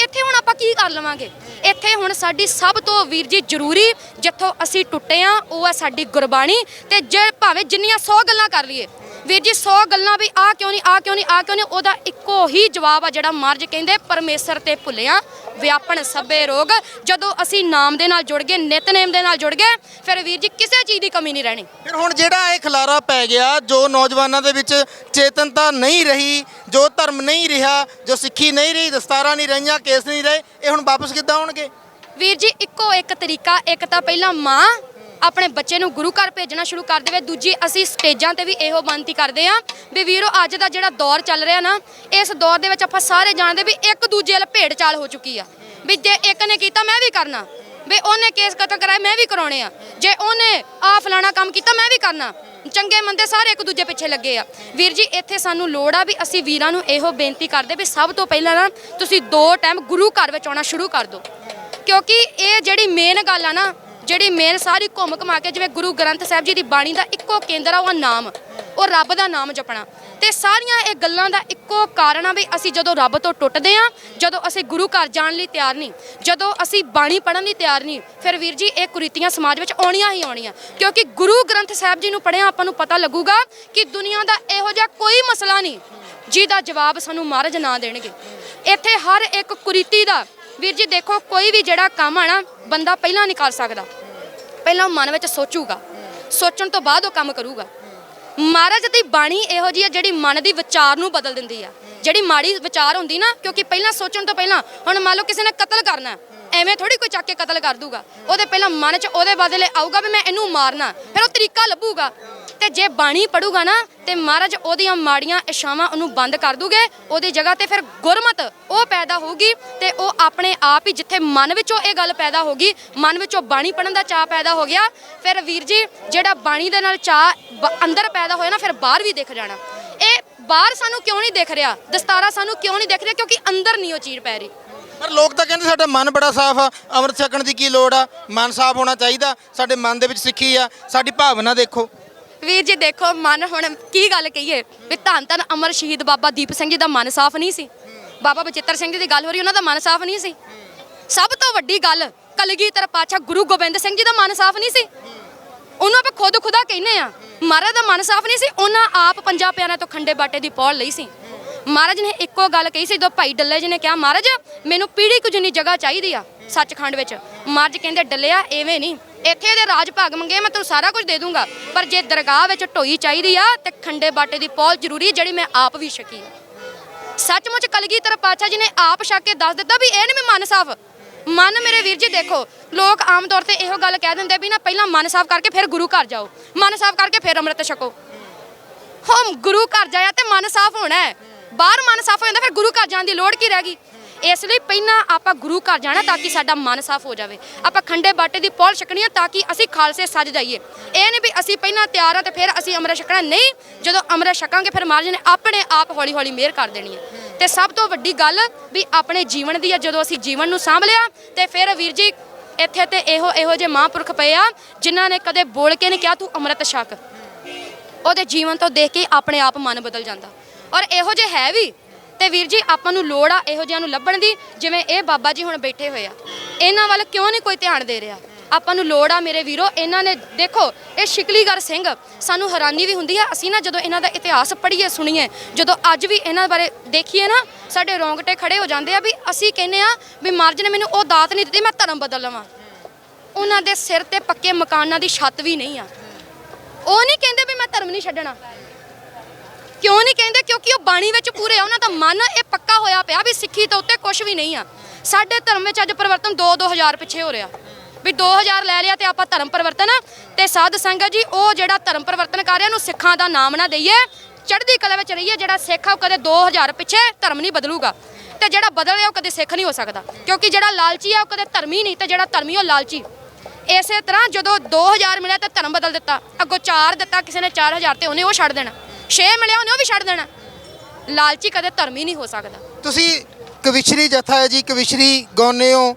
ਇੱਥੇ ਹੁਣ ਆਪਾਂ ਕੀ ਕਰ ਲਵਾਂਗੇ? ਇੱਥੇ ਹੁਣ ਸਾਡੀ ਸਭ ਤੋਂ ਵੀਰ ਜੀ ਜ਼ਰੂਰੀ, ਜਿੱਥੋਂ ਅਸੀਂ ਟੁੱਟੇ ਆ, ਉਹ ਹੈ ਸਾਡੀ ਗੁਰਬਾਣੀ। ਤੇ ਜੇ ਭਾਵੇਂ ਜਿੰਨੀਆਂ 100 ਗੱਲਾਂ ਕਰ ਲਈਏ ਵੀਰ ਜੀ 100 ਗੱਲਾਂ ਵੀ ਆ ਕਿਉਂ ਨਹੀਂ ਆ ਕਿਉਂ ਨਹੀਂ ਆ ਕਿਉਂ ਨਹੀਂ ਉਹਦਾ ਇੱਕੋ ਹੀ ਜਵਾਬ ਆ ਜਿਹੜਾ ਮਰਜ ਕਹਿੰਦੇ ਪਰਮੇਸ਼ਰ ਤੇ ਭੁੱਲਿਆ ਵਿਆਪਣ ਸਭੇ ਰੋਗ। ਜਦੋਂ ਅਸੀਂ ਨਾਮ ਦੇ ਨਾਲ ਜੁੜ ਗਏ ਨਿਤਨੇਮ ਦੇ ਨਾਲ ਜੁੜ ਗਏ ਫਿਰ ਵੀਰ ਜੀ ਕਿਸੇ ਚੀਜ਼ ਦੀ ਕਮੀ ਨਹੀਂ ਰਹਿਣੀ। ਫਿਰ ਹੁਣ ਜਿਹੜਾ ਇਹ ਖਲਾਰਾ ਪੈ ਗਿਆ ਜੋ ਨੌਜਵਾਨਾਂ ਦੇ ਵਿੱਚ ਚੇਤਨਤਾ ਨਹੀਂ ਰਹੀ ਜੋ ਧਰਮ ਨਹੀਂ ਰਿਹਾ ਜੋ ਸਿੱਖੀ ਨਹੀਂ ਰਹੀ ਦਸਤਾਰਾਂ ਨਹੀਂ ਰਹੀਆਂ ਕੇਸ ਨਹੀਂ ਰਹੇ ਇਹ ਹੁਣ ਵਾਪਸ ਕਿੱਦਾਂ ਆਉਣਗੇ? ਵੀਰ ਜੀ ਇੱਕੋ ਇੱਕ ਤਰੀਕਾ ਇੱਕ ਤਾਂ ਪਹਿਲਾਂ ਮਾਂ ਆਪਣੇ ਬੱਚੇ ਨੂੰ ਗੁਰੂ ਘਰ ਭੇਜਣਾ ਸ਼ੁਰੂ ਕਰ ਦੇਵੇ। ਦੂਜੀ, ਅਸੀਂ ਸਟੇਜਾਂ ਤੇ ਵੀ ਇਹੋ ਬੇਨਤੀ ਕਰਦੇ ਆਂ ਵੀ ਵੀਰੋ, ਅੱਜ ਦਾ ਜਿਹੜਾ ਦੌਰ ਚੱਲ ਰਿਹਾ ਨਾ, ਇਸ ਦੌਰ ਦੇ ਵਿੱਚ ਆਪਾਂ ਸਾਰੇ ਜਾਣਦੇ ਵੀ ਇੱਕ ਦੂਜੇ ਨਾਲ ਭੇਡ ਚਾਲ ਹੋ ਚੁੱਕੀ ਆ। ਵੀ ਜੇ ਇੱਕ ਨੇ ਕੀਤਾ, ਮੈਂ ਵੀ ਕਰਨਾ। ਵੀ ਉਹਨੇ ਕੇਸ ਕਤਲ ਕਰਾਇਆ ਮੈਂ ਵੀ ਕਰਾਉਣੇ ਆ। ਜੇ ਉਹਨੇ ਆ ਫਲਾਣਾ ਕੰਮ ਕੀਤਾ, ਮੈਂ ਵੀ ਕਰਨਾ। ਚੰਗੇ ਮੰਦੇ ਸਾਰੇ ਇੱਕ ਦੂਜੇ ਪਿੱਛੇ ਲੱਗੇ ਆ। ਵੀਰ ਜੀ, ਇੱਥੇ ਸਾਨੂੰ ਲੋੜ ਆ ਵੀ ਅਸੀਂ ਵੀਰਾਂ ਨੂੰ ਇਹੋ ਬੇਨਤੀ ਕਰਦੇ ਵੀ ਸਭ ਤੋਂ ਪਹਿਲਾਂ ਨਾ ਤੁਸੀਂ ਦੋ ਟਾਈਮ ਗੁਰੂ ਘਰ ਵਿੱਚ ਆਉਣਾ ਸ਼ੁਰੂ ਕਰ ਦਿਓ। ਕਿਉਂਕਿ ਇਹ ਜਿਹੜੀ ਮੇਨ ਗੱਲ ਆ ਨਾ ਜਿਹੜੀ ਮੇਨ ਸਾਰੀ ਘੁੰਮ ਘਮਾ ਕੇ ਜਿਵੇਂ ਗੁਰੂ ਗ੍ਰੰਥ ਸਾਹਿਬ ਜੀ ਦੀ ਬਾਣੀ ਦਾ ਇੱਕੋ ਕੇਂਦਰ ਆ, ਉਹ ਨਾਮ। ਉਹ ਰੱਬ ਦਾ ਨਾਮ ਜਪਣਾ। ਤੇ ਸਾਰੀਆਂ ਇਹ ਗੱਲਾਂ ਦਾ ਇੱਕੋ ਕਾਰਨ ਆ ਵੀ ਅਸੀਂ ਜਦੋਂ ਰੱਬ ਤੋਂ ਟੁੱਟਦੇ ਆ, ਜਦੋਂ ਅਸੀਂ ਗੁਰੂ ਘਰ ਜਾਣ ਲਈ ਤਿਆਰ ਨਹੀਂ, ਜਦੋਂ ਅਸੀਂ ਬਾਣੀ ਪੜ੍ਹਨ ਲਈ ਤਿਆਰ ਨਹੀਂ, ਫਿਰ ਵੀਰ ਜੀ ਇਹ ਕੁਰੀਤੀਆਂ ਸਮਾਜ ਵਿੱਚ ਆਉਣੀਆਂ ਹੀ ਆਉਣੀਆਂ। ਕਿਉਂਕਿ ਗੁਰੂ ਗ੍ਰੰਥ ਸਾਹਿਬ ਜੀ ਨੂੰ ਪੜ੍ਹਿਆ ਆਪਾਂ ਨੂੰ ਪਤਾ ਲੱਗੂਗਾ ਕਿ ਦੁਨੀਆ ਦਾ ਇਹੋ ਜਿਹਾ ਕੋਈ ਮਸਲਾ ਨਹੀਂ, ਜਿਹਦਾ ਜਵਾਬ ਸਾਨੂੰ ਮਹਾਰਾਜ ਨਾ ਦੇਣਗੇ। ਇੱਥੇ ਹਰ ਇੱਕ ਕੁਰੀਤੀ ਦਾ ਵੀਰ ਜੀ ਦੇਖੋ, ਕੋਈ ਵੀ ਜਿਹੜਾ ਕੰਮ ਆ ਨਾ, ਬੰਦਾ ਪਹਿਲਾਂ ਨਹੀਂ ਕਰ ਸਕਦਾ। ਪਹਿਲਾਂ ਉਹ ਮਨ ਵਿੱਚ ਸੋਚੂਗਾ। ਸੋਚਣ ਤੋਂ ਬਾਅਦ ਉਹ ਕੰਮ ਕਰੂਗਾ। ਮਹਾਰਾਜ ਦੀ ਬਾਣੀ ਇਹੋ ਜੀ ਹੈ ਜਿਹੜੀ ਮਨ ਦੀ ਵਿਚਾਰ ਨੂੰ ਬਦਲ ਦਿੰਦੀ ਆ। ਜਿਹੜੀ ਮਾੜੀ ਵਿਚਾਰ ਹੁੰਦੀ ਨਾ, ਕਿਉਂਕਿ ਪਹਿਲਾਂ ਸੋਚਣ ਤੋਂ ਪਹਿਲਾਂ, ਹੁਣ ਮੰਨ ਲਓ ਕਿਸੇ ਨੇ ਕਤਲ ਕਰਨਾ, ਐਵੇਂ ਥੋੜੀ ਕੋਈ ਚੱਕ ਕੇ ਕਤਲ ਕਰ ਦੂਗਾ। ਉਹਦੇ ਪਹਿਲਾਂ ਮਨ 'ਚ ਉਹਦੇ ਬਦਲੇ ਆਊਗਾ ਵੀ ਮੈਂ ਇਹਨੂੰ ਮਾਰਨਾ, ਫਿਰ ਉਹ ਤਰੀਕਾ ਲੱਭੂਗਾ। ਤੇ ਜੇ ਬਾਣੀ ਪੜੂਗਾ ਨਾ, ਤੇ ਮਹਾਰਾਜ ਉਹਦੀਆਂ ਮਾੜੀਆਂ ਇਸ਼ਾਵਾਂ ਉਹਨੂੰ ਬੰਦ ਕਰ ਦੂਗੇ, ਉਹਦੀ ਜਗ੍ਹਾ ਤੇ ਫਿਰ ਗੁਰਮਤ ਉਹ ਪੈਦਾ ਹੋਊਗੀ ਤੇ ਉਹ ਆਪਣੇ ਆਪ ਹੀ ਜਿੱਥੇ ਮਨ ਵਿੱਚੋਂ ਇਹ ਗੱਲ ਪੈਦਾ ਹੋਗੀ ਮਨ ਵਿੱਚੋਂ ਬਾਣੀ ਪੜਨ ਦਾ ਚਾਹ ਪੈਦਾ ਹੋ ਗਿਆ, ਫਿਰ ਵੀਰ ਜੀ ਜਿਹੜਾ ਬਾਣੀ ਦੇ ਨਾਲ ਚਾਹ ਅੰਦਰ ਪੈਦਾ ਹੋਇਆ ਨਾ, ਫਿਰ ਬਾਹਰ ਵੀ ਦਿਖ ਜਾਣਾ। ਇਹ ਬਾਹਰ ਸਾਨੂੰ ਕਿਉਂ ਨਹੀਂ ਦਿਖ ਰਿਹਾ? ਦਸਤਾਰਾ ਸਾਨੂੰ ਕਿਉਂ ਨਹੀਂ ਦਿਖ ਰਿਹਾ? ਕਿਉਂਕਿ ਅੰਦਰ ਨਹੀਂ ਉਹ ਚੀਜ਼ ਪੈ ਰਹੀ। ਪਰ ਲੋਕ ਤਾਂ ਕਹਿੰਦੇ ਸਾਡਾ ਮਨ ਬੜਾ ਸਾਫ਼ ਆ, ਅੰਮ੍ਰਿਤ ਛਕਣ ਦੀ ਕੀ ਲੋੜ ਆ? ਮਨ ਸਾਫ਼ ਹੋਣਾ ਚਾਹੀਦਾ, ਸਾਡੇ ਮਨ ਦੇ ਵਿੱਚ ਸਿੱਖੀ ਆ, ਸਾਡੀ ਭਾਵਨਾ ਦੇਖੋ। ਵੀਰ ਜੀ ਦੇਖੋ, ਮਨ ਹੁਣ ਕੀ ਗੱਲ ਕਹੀਏ? ਵੀ ਧੰਨ ਧੰਨ ਅਮਰ ਸ਼ਹੀਦ ਬਾਬਾ ਦੀਪ ਸਿੰਘ ਜੀ ਦਾ ਮਨ ਸਾਫ਼ ਨਹੀਂ ਸੀ। ਬਾਬਾ ਬਚਿੱਤਰ ਸਿੰਘ ਜੀ ਦੀ ਗੱਲ ਹੋ ਰਹੀ, ਉਹਨਾਂ ਦਾ ਮਨ ਸਾਫ਼ ਨਹੀਂ ਸੀ। ਸਭ ਤੋਂ ਵੱਡੀ ਗੱਲ, ਕਲਗੀਧਰ ਪਾਤਸ਼ਾਹ ਗੁਰੂ ਗੋਬਿੰਦ ਸਿੰਘ ਜੀ ਦਾ ਮਨ ਸਾਫ਼ ਨਹੀਂ ਸੀ। ਉਹਨੂੰ ਆਪਾਂ ਖੁਦ ਖੁਦਾ ਕਹਿੰਦੇ ਆ ਮਹਾਰਾਜ ਦਾ ਮਨ ਸਾਫ਼ ਨਹੀਂ ਸੀ, ਉਹਨਾਂ ਆਪ ਪੰਜਾਂ ਪਿਆਰਿਆਂ ਤੋਂ ਖੰਡੇ ਬਾਟੇ ਦੀ ਪੌੜ ਲਈ ਸੀ। ਮਹਾਰਾਜ ਨੇ ਇੱਕੋ ਗੱਲ ਕਹੀ ਸੀ, ਜਦੋਂ ਭਾਈ ਡੱਲੇ ਜੀ ਨੇ ਕਿਹਾ, ਮਹਾਰਾਜ, ਮੈਨੂੰ ਪੀੜੀ ਕੁ ਜਿੰਨੀ ਜਗ੍ਹਾ ਚਾਹੀਦੀ ਆ ਸੱਚਖੰਡ ਵਿੱਚ। ਮਹਾਰਾਜ ਕਹਿੰਦੇ, ਡੱਲਿਆ, ਐਵੇਂ ਨਹੀਂ। ਇੱਥੇ ਦੇ ਰਾਜ ਭਾਗ ਮੰਗੇ, ਮੈਂ ਤੈਨੂੰ ਸਾਰਾ ਕੁਝ ਦੇ ਦੂੰਗਾ। ਪਰ ਜੇ ਦਰਗਾਹ ਵਿੱਚ ਢੋਈ ਚਾਹੀਦੀ ਆ, ਤੇ ਖੰਡੇ ਬਾਟੇ ਦੀ ਪੌਲ ਜ਼ਰੂਰੀ ਜਿਹੜੀ ਮੈਂ ਆਪ ਵੀ ਛਕੀ ਆ। ਸੱਚਮੁੱਚ ਕਲਗੀਧਰ ਪਾਤਸ਼ਾਹ ਜੀ ਨੇ ਆਪ ਛਕ ਕੇ ਦੱਸ ਦਿੱਤਾ ਵੀ ਇਹ ਨਹੀਂ ਮੈਂ ਮਨ ਸਾਫ਼। ਮਨ ਮੇਰੇ ਵੀਰ ਜੀ ਦੇਖੋ, ਲੋਕ ਆਮ ਤੌਰ ਤੇ ਇਹੋ ਗੱਲ ਕਹਿ ਦਿੰਦੇ ਵੀ ਨਾ, ਪਹਿਲਾਂ ਮਨ ਸਾਫ਼ ਕਰਕੇ ਫਿਰ ਗੁਰੂ ਘਰ ਜਾਓ। ਮਨ ਸਾਫ਼ ਕਰਕੇ ਫਿਰ ਅੰਮ੍ਰਿਤ ਛਕੋ। ਹਮ ਗੁਰੂ ਘਰ ਜਾਇਆ ਤੇ ਮਨ ਸਾਫ਼ ਹੋਣਾ ਹੈ। ਬਾਹਰ ਮਨ ਸਾਫ਼ ਹੋ ਜਾਂਦਾ, ਫਿਰ ਗੁਰੂ ਘਰ ਜਾਣ ਦੀ ਲੋੜ ਕੀ ਰਹਿ ਗਈ? ਇਸ ਲਈ ਪਹਿਲਾਂ ਆਪਾਂ ਗੁਰੂ ਘਰ ਜਾਣਾ ਤਾਂ ਕਿ ਸਾਡਾ ਮਨ ਸਾਫ਼ ਹੋ ਜਾਵੇ। ਆਪਾਂ ਖੰਡੇ ਬਾਟੇ ਦੀ ਪੌਲ ਛਕਣੀ ਆ ਤਾਂ ਕਿ ਅਸੀਂ ਖਾਲਸੇ ਸੱਜ ਜਾਈਏ। ਇਹ ਨਹੀਂ ਵੀ ਅਸੀਂ ਪਹਿਲਾਂ ਤਿਆਰ ਆ ਤੇ ਫਿਰ ਅਸੀਂ ਅੰਮ੍ਰਿਤ ਛਕਣਾ। ਨਹੀਂ, ਜਦੋਂ ਅੰਮ੍ਰਿਤ ਛਕਾਂਗੇ ਫਿਰ ਮਹਾਰਾਜ ਨੇ ਆਪਣੇ ਆਪ ਹੌਲੀ ਹੌਲੀ ਮਿਹਰ ਕਰ ਦੇਣੀ ਹੈ ਤੇ ਸਭ ਤੋਂ ਵੱਡੀ ਗੱਲ ਵੀ ਆਪਣੇ ਜੀਵਨ ਦੀ ਆ, ਜਦੋਂ ਅਸੀਂ ਜੀਵਨ ਨੂੰ ਸਾਂਭ ਲਿਆ ਤੇ ਫਿਰ ਵੀਰ ਜੀ, ਇੱਥੇ ਤੇ ਇਹੋ ਇਹੋ ਜਿਹੇ ਮਹਾਂਪੁਰਖ ਪਏ ਆ, ਜਿਨ੍ਹਾਂ ਨੇ ਕਦੇ ਬੋਲ ਕੇ ਨਹੀਂ ਕਿਹਾ, ਤੂੰ ਅੰਮ੍ਰਿਤ ਛਕ। ਉਹਦੇ ਜੀਵਨ ਤੋਂ ਦੇਖ ਕੇ ਆਪਣੇ ਆਪ ਮਨ ਬਦਲ ਜਾਂਦਾ। ਔਰ ਇਹੋ ਜਿਹੇ ਹੈ ਵੀ ਤੇ ਵੀਰ ਜੀ, ਆਪਾਂ ਨੂੰ ਲੋੜ ਆ ਇਹੋ ਜਿਹਿਆਂ ਨੂੰ ਲੱਭਣ ਦੀ, ਜਿਵੇਂ ਇਹ ਬਾਬਾ ਜੀ ਹੁਣ ਬੈਠੇ ਹੋਏ ਆ। ਇਹਨਾਂ ਵੱਲ ਕਿਉਂ ਨਹੀਂ ਕੋਈ ਧਿਆਨ ਦੇ ਰਿਹਾ? ਆਪਾਂ ਨੂੰ ਲੋੜ ਆ ਮੇਰੇ ਵੀਰੋ, ਇਹਨਾਂ ਨੇ ਦੇਖੋ, ਇਹ ਸ਼ਿਕਲੀਗਰ ਸਿੰਘ, ਸਾਨੂੰ ਹੈਰਾਨੀ ਵੀ ਹੁੰਦੀ ਆ, ਅਸੀਂ ਨਾ ਜਦੋਂ ਇਹਨਾਂ ਦਾ ਇਤਿਹਾਸ ਪੜ੍ਹੀਏ, ਸੁਣੀਏ, ਜਦੋਂ ਅੱਜ ਵੀ ਇਹਨਾਂ ਬਾਰੇ ਦੇਖੀਏ ਨਾ, ਸਾਡੇ ਰੋਂਗਟੇ ਖੜੇ ਹੋ ਜਾਂਦੇ ਆ ਵੀ ਅਸੀਂ ਕਹਿੰਨੇ ਆ ਵੀ ਮਾਰਜ ਨੇ ਮੈਨੂੰ ਉਹ ਦਾਤ ਨਹੀਂ ਦਿੱਤੀ, ਮੈਂ ਧਰਮ ਬਦਲ ਲਵਾਂ। ਉਹਨਾਂ ਦੇ ਸਿਰ ਤੇ ਪੱਕੇ ਮਕਾਨਾਂ ਦੀ ਛੱਤ ਵੀ ਨਹੀਂ ਆ। ਉਹ ਨਹੀਂ ਕਹਿੰਦੇ ਵੀ ਮੈਂ ਧਰਮ ਨਹੀਂ ਛੱਡਣਾ। ਕਿਉਂ ਨਹੀਂ ਕਹਿੰਦੇ? ਕਿਉਂਕਿ ਉਹ ਬਾਣੀ ਵਿੱਚ ਪੂਰੇ ਆ, ਉਹਨਾਂ ਦਾ ਮਨ ਇਹ ਪੱਕਾ ਹੋਇਆ ਪਿਆ ਵੀ ਸਿੱਖੀ ਤੋਂ ਉੱਤੇ ਕੁਝ ਵੀ ਨਹੀਂ ਆ। ਸਾਡੇ ਧਰਮ ਵਿੱਚ ਅੱਜ ਪਰਿਵਰਤਨ 2-2000 ਪਿੱਛੇ ਹੋ ਰਿਹਾ। ਵੀ 2000 ਲੈ ਲਿਆ ਤੇ ਆਪਾਂ ਧਰਮ ਪਰਿਵਰਤਨ ਤੇ ਸਾਧ ਸੰਗਤ ਜੀ, ਉਹ ਜਿਹੜਾ ਧਰਮ ਪਰਿਵਰਤਨ ਕਰ ਰਿਹਾ ਨੂੰ ਸਿੱਖਾਂ ਦਾ ਨਾਮ ਨਾ ਦਈਏ। ਚੜ੍ਹਦੀ ਕਲਾ ਵਿੱਚ ਰਹੀਏ, ਜਿਹੜਾ ਸਿੱਖ ਆ, ਉਹ ਕਦੇ 2000 ਪਿੱਛੇ ਧਰਮ ਨਹੀਂ ਬਦਲੂਗਾ। ਤੇ ਜਿਹੜਾ ਬਦਲ ਰਿਹਾ, ਉਹ ਕਦੇ ਸਿੱਖ ਨਹੀਂ ਹੋ ਸਕਦਾ। ਕਿਉਂਕਿ ਜਿਹੜਾ ਲਾਲਚੀ ਆ, ਉਹ ਕਦੇ ਧਰਮੀ ਨਹੀਂ, ਤੇ ਜਿਹੜਾ ਧਰਮੀ ਉਹ ਲਾਲਚੀ। ਇਸੇ ਤਰ੍ਹਾਂ ਜਦੋਂ 2000 ਮਿਲਿਆ ਤਾਂ ਧਰਮ ਬਦਲ ਦਿੱਤਾ। ਅੱਗੋਂ 4 ਦਿੱਤਾ, ਕਿਸੇ ਨੇ 4000 ਤੇ ਉਹਨੇ ਉਹ ਛੱਡ ਦੇਣਾ। 6 ਮਿਲਿਆ ਉਹਨੇ ਉਹ ਵੀ ਛੱਡ ਦੇਣਾ। ਲਾਲਚੀ ਕਦੇ ਧਰਮੀ ਨਹੀਂ ਹੋ ਸਕਦਾ। ਤੁਸੀਂ ਕਵਿਸ਼ਰੀ ਜਥਾ ਹੈ ਜੀ ਕਵਿਸ਼ਰੀ ਗਾਉਂਦੇ ਹੋ।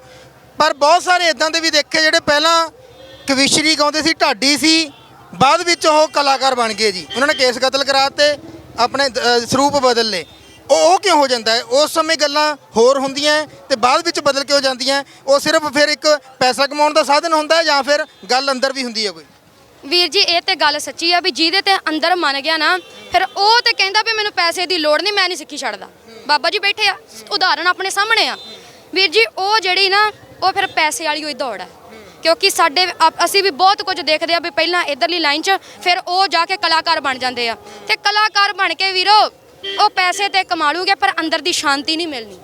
ਪਰ ਬਹੁਤ ਸਾਰੇ ਇਦਾਂ ਦੇ ਵੀ ਦੇਖੇ ਜਿਹੜੇ ਪਹਿਲਾਂ ਕਵਿਸ਼ਰੀ ਗਾਉਂਦੇ ਸੀ ਢਾਡੀ ਸੀ ਬਾਅਦ ਵਿੱਚ ਉਹ ਕਲਾਕਾਰ ਬਣ ਗਏ ਜੀ। ਉਹਨਾਂ ਨੇ ਕੇਸ ਕਤਲ ਕਰਾਤੇ ਆਪਣੇ ਅ, ਸਰੂਪ ਬਦਲ ਲਏ। ਉਹ ਉਹ ਕਿਉਂ ਹੋ ਜਾਂਦਾ ਹੈ? ਉਸ ਸਮੇਂ ਗੱਲਾਂ ਹੋਰ ਹੁੰਦੀਆਂ ਹੈ ਤੇ ਬਾਅਦ ਵਿੱਚ ਬਦਲ ਕੇ ਹੋ ਜਾਂਦੀਆਂ ਹੈ। ਉਹ ਸਿਰਫ ਫਿਰ ਇੱਕ ਪੈਸਾ ਕਮਾਉਣ ਦਾ ਸਾਧਨ ਹੁੰਦਾ ਹੈ ਜਾਂ ਫਿਰ ਗੱਲ ਅੰਦਰ ਵੀ ਹੁੰਦੀ ਹੈ ਕੋਈ? ਵੀਰ ਜੀ, ਇਹ ਤੇ ਗੱਲ ਸੱਚੀ ਆ ਵੀ ਜਿਹਦੇ ਤੇ ਅੰਦਰ ਮੰਨ ਗਿਆ ਨਾ, ਫਿਰ ਉਹ ਤੇ ਕਹਿੰਦਾ ਵੀ ਮੈਨੂੰ ਪੈਸੇ ਦੀ ਲੋੜ ਨਹੀਂ, ਮੈਂ ਨਹੀਂ ਸਿੱਖੀ ਛੱਡਦਾ। ਬਾਬਾ ਜੀ ਬੈਠੇ ਆ, ਉਦਾਹਰਣ ਆਪਣੇ ਸਾਹਮਣੇ ਆ। ਵੀਰ ਜੀ, ਉਹ ਜਿਹੜੀ ਨਾ, ਉਹ ਫਿਰ ਪੈਸੇ ਵਾਲੀ ਹੋਈ ਦੌੜ ਆ। ਕਿਉਂਕਿ ਸਾਡੇ ਆਪ- ਅਸੀਂ ਵੀ ਬਹੁਤ ਕੁਝ ਦੇਖਦੇ ਆ ਵੀ ਪਹਿਲਾਂ ਇਧਰਲੀ ਲਾਈਨ 'ਚ, ਫਿਰ ਉਹ ਜਾ ਕੇ ਕਲਾਕਾਰ ਬਣ ਜਾਂਦੇ ਆ। ਤੇ ਕਲਾਕਾਰ ਬਣ ਕੇ ਵੀਰੋ, ਉਹ ਪੈਸੇ ਤੇ ਕਮਾ ਲੂਗੇ ਪਰ ਅੰਦਰ ਦੀ ਸ਼ਾਂਤੀ ਨਹੀਂ ਮਿਲਣੀ।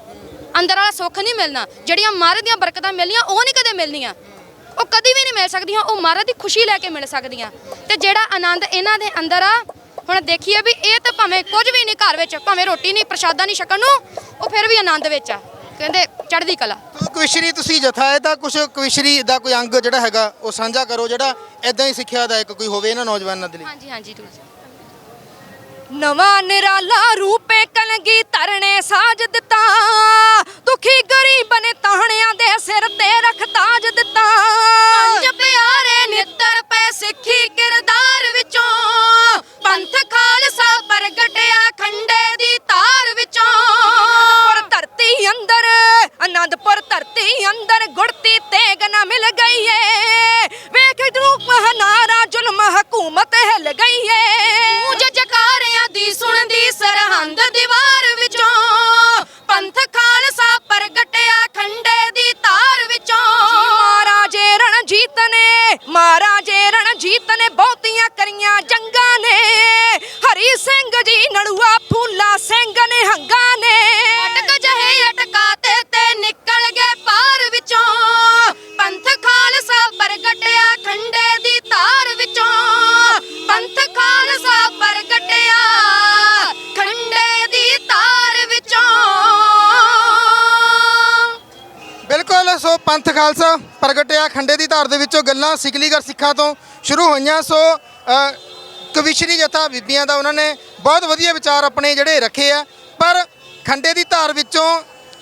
ਅੰਦਰ ਵਾਲਾ ਸੁੱਖ ਨਹੀਂ ਮਿਲਣਾ। ਜਿਹੜੀਆਂ ਮਹਾਰਾਜ ਦੀਆਂ ਬਰਕਤਾਂ ਮਿਲਣੀਆਂ, ਉਹ ਨਹੀਂ ਕਦੇ ਮਿਲਣੀਆਂ। ਉਹ ਕਦੀ ਵੀ ਨਹੀਂ ਮਿਲ ਸਕਦੀਆਂ ਉਹ ਮਹਾਰਾਜ ਦੀ ਖੁਸ਼ੀ ਲੈ ਕੇ ਮਿਲ ਸਕਦੀਆਂ। ਤੇ ਜਿਹੜਾ ਆਨੰਦ ਇਹਨਾਂ ਦੇ ਅੰਦਰ ਆ ਹੁਣ ਦੇਖੀਏ ਵੀ ਇਹ ਤਾਂ ਭਾਵੇਂ ਕੁਝ ਵੀ ਨਹੀਂ ਘਰ ਵਿੱਚ ਭਾਵੇਂ ਰੋਟੀ ਨਹੀਂ ਪ੍ਰਸ਼ਾਦਾ ਨਹੀਂ ਛਕਣ ਨੂੰ ਉਹ ਫਿਰ ਵੀ ਆਨੰਦ ਵਿੱਚ ਆ। ਕਹਿੰਦੇ ਚੜ੍ਹਦੀ ਕਲਾ। ਕਵਿਸ਼ਰੀ ਤੁਸੀਂ ਜਥਾ ਹੈ ਤਾਂ ਕੁਝ ਕਵਿਸ਼ਰੀ ਦਾ ਕੋਈ ਅੰਗ ਜਿਹੜਾ ਹੈਗਾ ਉਹ ਸਾਂਝਾ ਕਰੋ ਜਿਹੜਾ ਇਦਾਂ ਹੀ ਸਿੱਖਿਆਦਾਇਕ ਕੋਈ ਹੋਵੇ ਇਹਨਾਂ ਨੌਜਵਾਨਾਂ ਦੇ ਲਈ। ਹਾਂਜੀ ਹਾਂਜੀ ਤੁਸੀਂ ਨਵਾਂ ਨਿਰਾਲਾ ਰੂਪੇ ਕਲਗੀ ਤਰਨੇ ਸਾਜ ਦਿੱਤਾ। ਦੁਖੀ ਗਰੀਬ ਨੇ ਤਾਹਣਿਆਂ ਦੇ ਸਿਰ ਤੇ ਰੱਖ ਤਾਜ ਦਿੱਤਾ। ਪੰਜ ਨਲੂਆ ਫੂਲਾ ਸਿੰਘ ਨੇ ਹੰਗਾ ਨੇ। ਅਟਕ ਜਹੇ ਅਟਕਾਤੇ ਤੇ ਨਿਕਲ ਗਏ ਪਾਰ ਵਿੱਚੋਂ। ਪੰਥ ਖਾਲਸਾ ਪ੍ਰਗਟਿਆ ਖੰਡੇ ਦੀ ਤਾਰ ਵਿੱਚੋਂ। ਪੰਥ ਖਾਲਸਾ ਪ੍ਰਗਟਿਆ ਖੰਡੇ ਦੀ ਤਾਰ ਵਿੱਚੋਂ। ਬਿਲਕੁਲ ਸੋ ਪੰਥ ਖਾਲਸਾ ਪ੍ਰਗਟਿਆ ਖੰਡੇ ਦੀ ਧਾਰ ਦੇ ਵਿੱਚੋਂ ਗੱਲਾਂ ਸਿਕਲੀਗਰ ਸਿੱਖਾਂ ਤੋਂ ਸ਼ੁਰੂ ਹੋਈਆਂ। ਸੋ ਕਵਿਸ਼ਰੀ ਜਥਾ ਬੀਬੀਆਂ ਦਾ ਉਹਨਾਂ ਨੇ ਬਹੁਤ ਵਧੀਆ ਵਿਚਾਰ ਆਪਣੇ ਜਿਹੜੇ ਰੱਖੇ ਆ, ਪਰ ਖੰਡੇ ਦੀ ਧਾਰ ਵਿੱਚੋਂ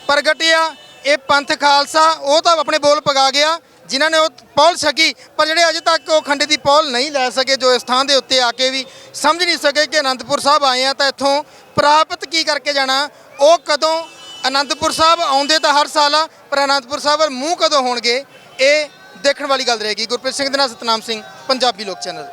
ਪ੍ਰਗਟਿਆ, ਇਹ ਪੰਥ ਖਾਲਸਾ, ਉਹ ਤਾਂ ਆਪਣੇ ਬੋਲ ਪਗਾ ਗਿਆ, ਜਿਨ੍ਹਾਂ ਨੇ ਉਹ ਪੌਲ ਛਕੀ, ਪਰ ਜਿਹੜੇ ਅਜੇ ਤੱਕ ਉਹ ਖੰਡੇ ਦੀ ਪੌਲ ਨਹੀਂ ਲੈ ਸਕੇ, ਜੋ ਇਸ ਥਾਂ ਦੇ ਉੱਤੇ ਆ ਕੇ ਵੀ ਸਮਝ ਨਹੀਂ ਸਕੇ ਕਿ ਅਨੰਦਪੁਰ ਸਾਹਿਬ ਆਏ ਆ, ਤਾਂ ਇੱਥੋਂ ਪ੍ਰਾਪਤ ਕੀ ਕਰਕੇ ਜਾਣਾ, ਉਹ ਕਦੋਂ ਅਨੰਦਪੁਰ ਸਾਹਿਬ ਆਉਂਦੇ ਤਾਂ ਹਰ ਸਾਲ ਆ, ਪਰ ਅਨੰਦਪੁਰ ਸਾਹਿਬ ਵੱਲ ਮੂੰਹ ਕਦੋਂ ਹੋਣਗੇ, ਇਹ ਦੇਖਣ ਵਾਲੀ ਗੱਲ ਰਹੇਗੀ। ਗੁਰਪ੍ਰੀਤ ਸਿੰਘ ਦੇ ਨਾਲ ਸਤਨਾਮ ਸਿੰਘ, ਪੰਜਾਬੀ ਲੋਕ ਚੈਨਲ।